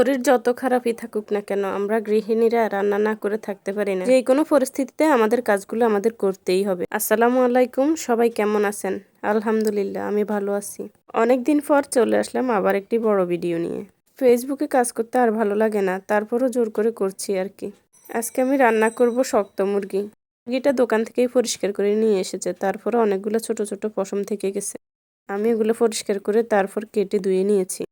শরীর যত খারাপই থাকুক না কেন, আমরা গৃহিণীরা রান্না না করে থাকতে পারি না। যে কোনো পরিস্থিতিতে আমাদের কাজগুলো আমাদের করতেই হবে। আসসালামু আলাইকুম, সবাই কেমন আছেন? আলহামদুলিল্লাহ, আমি ভালো আছি। অনেক দিন পর চলে আসলাম আবার একটি বড় ভিডিও নিয়ে। ফেসবুকে কাজ করতে আর ভালো লাগে না, তারপরও জোর করে করছি আর কি। আজকে আমি রান্না করব শক্ত মুরগি। মুরগিটা দোকান থেকেই পরিষ্কার করে নিয়ে এসেছে তারপরে অনেকগুলো ছোট ছোট পশম থেকে গেছে। আমি এগুলো পরিষ্কার করে তারপর কেটে ধুয়ে নিয়েছি।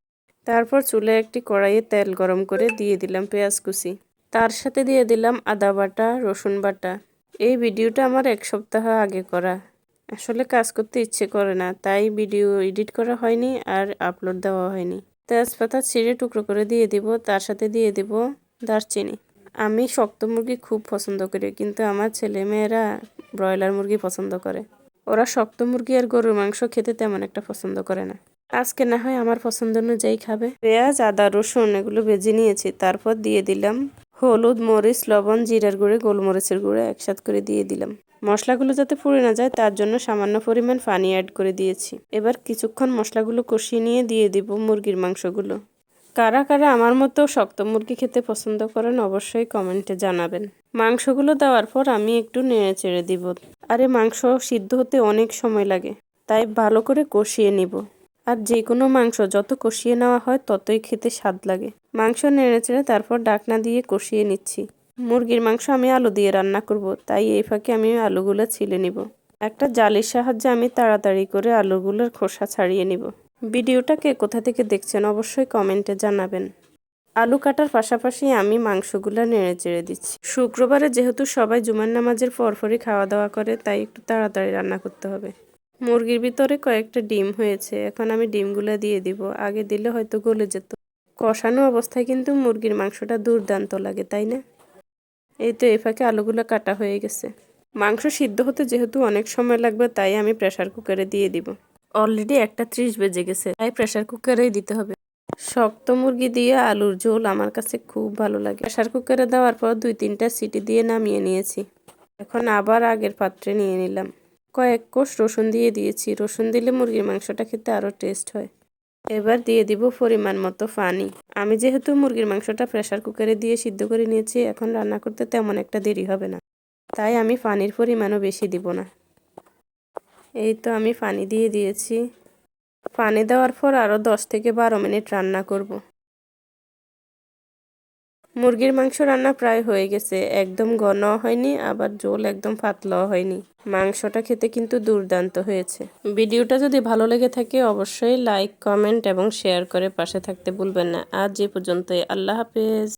তারপর চুলে একটি কড়াইয়ে তেল গরম করে দিয়ে দিলাম পেঁয়াজ কুচি। তার সাথে দিয়ে দিলাম আদা বাটা, রসুন বাটা। এই ভিডিওটা আমার এক সপ্তাহ আগে করা। আসলে কাজ করতে ইচ্ছে করে না, তাই ভিডিও এডিট করা হয়নি আর আপলোড দেওয়া হয়নি। তেজপাতা ছিঁড়ে টুকরো করে দিয়ে দিব, তার সাথে দিয়ে দিব দারচিনি। আমি শক্ত মুরগি খুব পছন্দ করি, কিন্তু আমার ছেলে মেয়েরা ব্রয়লার মুরগি পছন্দ করে। ওরা শক্ত মুরগি আর গরুর মাংস খেতে তেমন একটা পছন্দ করে না। আজকে না হয় আমার পছন্দ অনুযায়ী খাবে। পেঁয়াজ, আদা, রসুন এগুলো ভেজে নিয়েছি, তারপর দিয়ে দিলাম হলুদ, মরিচ, লবণ, জিরার গুঁড়ে, গোলমরিচের গুঁড়ো একসাথে করে দিয়ে দিলাম। মশলাগুলো যাতে পুড়ে না যায়, তার জন্য সামান্য পরিমাণ পানি অ্যাড করে দিয়েছি। এবার কিছুক্ষণ মশলাগুলো কষিয়ে নিয়ে দিয়ে দিব মুরগির মাংসগুলো। কারা কারা আমার মতো শক্ত মুরগি খেতে পছন্দ করেন, অবশ্যই কমেন্টে জানাবেন। মাংসগুলো দেওয়ার পর আমি একটু নেড়ে চেড়ে দিব। আরে মাংস সিদ্ধ হতে অনেক সময় লাগে, তাই ভালো করে কষিয়ে নিব। আর যে কোনো মাংস যত কষিয়ে নেওয়া হয় ততই খেতে স্বাদ লাগে। মাংস নেড়ে চেড়ে তারপর ডাকনা দিয়ে কষিয়ে নিচ্ছি। মুরগির মাংস আমি আলু দিয়ে রান্না করব, তাই এই ফাঁকে আমি আলুগুলো ছিলে নিব। একটা জালির সাহায্যে আমি তাড়াতাড়ি করে আলুগুলোর খোসা ছাড়িয়ে নিব। ভিডিওটা কে কোথা থেকে দেখছেন অবশ্যই কমেন্টে জানাবেন। আলু কাটার পাশাপাশি আমি মাংসগুলো নেড়ে চেড়ে দিচ্ছি। শুক্রবারে যেহেতু সবাই জুমার নামাজের পরপরই খাওয়া দাওয়া করে, তাই একটু তাড়াতাড়ি রান্না করতে হবে। মুরগির ভিতরে কয়েকটা ডিম হয়েছে, এখন আমি ডিমগুলো দিয়ে দিব। আগে দিলে হয়তো গলে যেত। কষানো অবস্থায় কিন্তু মুরগির মাংসটা দুর্দান্ত লাগে, তাই না? এই তো এই ফাঁকে আলুগুলো কাটা হয়ে গেছে। মাংস সিদ্ধ হতে যেহেতু অনেক সময় লাগবে, তাই আমি প্রেশার কুকারে দিয়ে দিব। অলরেডি একটা ত্রিশ বেজে গেছে, তাই প্রেশার কুকারেই দিতে হবে। শক্ত মুরগি দিয়ে আলুর ঝোল আমার কাছে খুব ভালো লাগে। প্রেশার কুকারে দেওয়ার পর দুই তিনটা সিটি দিয়ে নামিয়ে নিয়েছি। এখন আবার আগের পাত্রে নিয়ে নিলাম। কয়েক কোষ রসুন দিয়ে দিয়েছি। রসুন দিলে মুরগির মাংসটা খেতে আরও টেস্ট হয়। এবার দিয়ে দিব পরিমাণ মতো পানি। আমি যেহেতু মুরগির মাংসটা প্রেশার কুকারে দিয়ে সিদ্ধ করে নিয়েছি, এখন রান্না করতে তেমন একটা দেরি হবে না। তাই আমি পানির পরিমাণও বেশি দিব না। এই তো আমি পানি দিয়ে দিয়েছি। পানি দেওয়ার পর আরও দশ থেকে বারো মিনিট রান্না করব। মুরগির মাংস রান্না প্রায় হয়ে গেছে। একদম ঘন হয়নি, আবার জোল একদম পাতলাও হয়নি। মাংসটা খেতে কিন্তু দুর্দান্ত হয়েছে। ভিডিওটা যদি ভালো লেগে থাকে, অবশ্যই লাইক, কমেন্ট এবং শেয়ার করে পাশে থাকতে ভুলবেন না। আজ এ পর্যন্তই। আল্লাহ হাফেজ।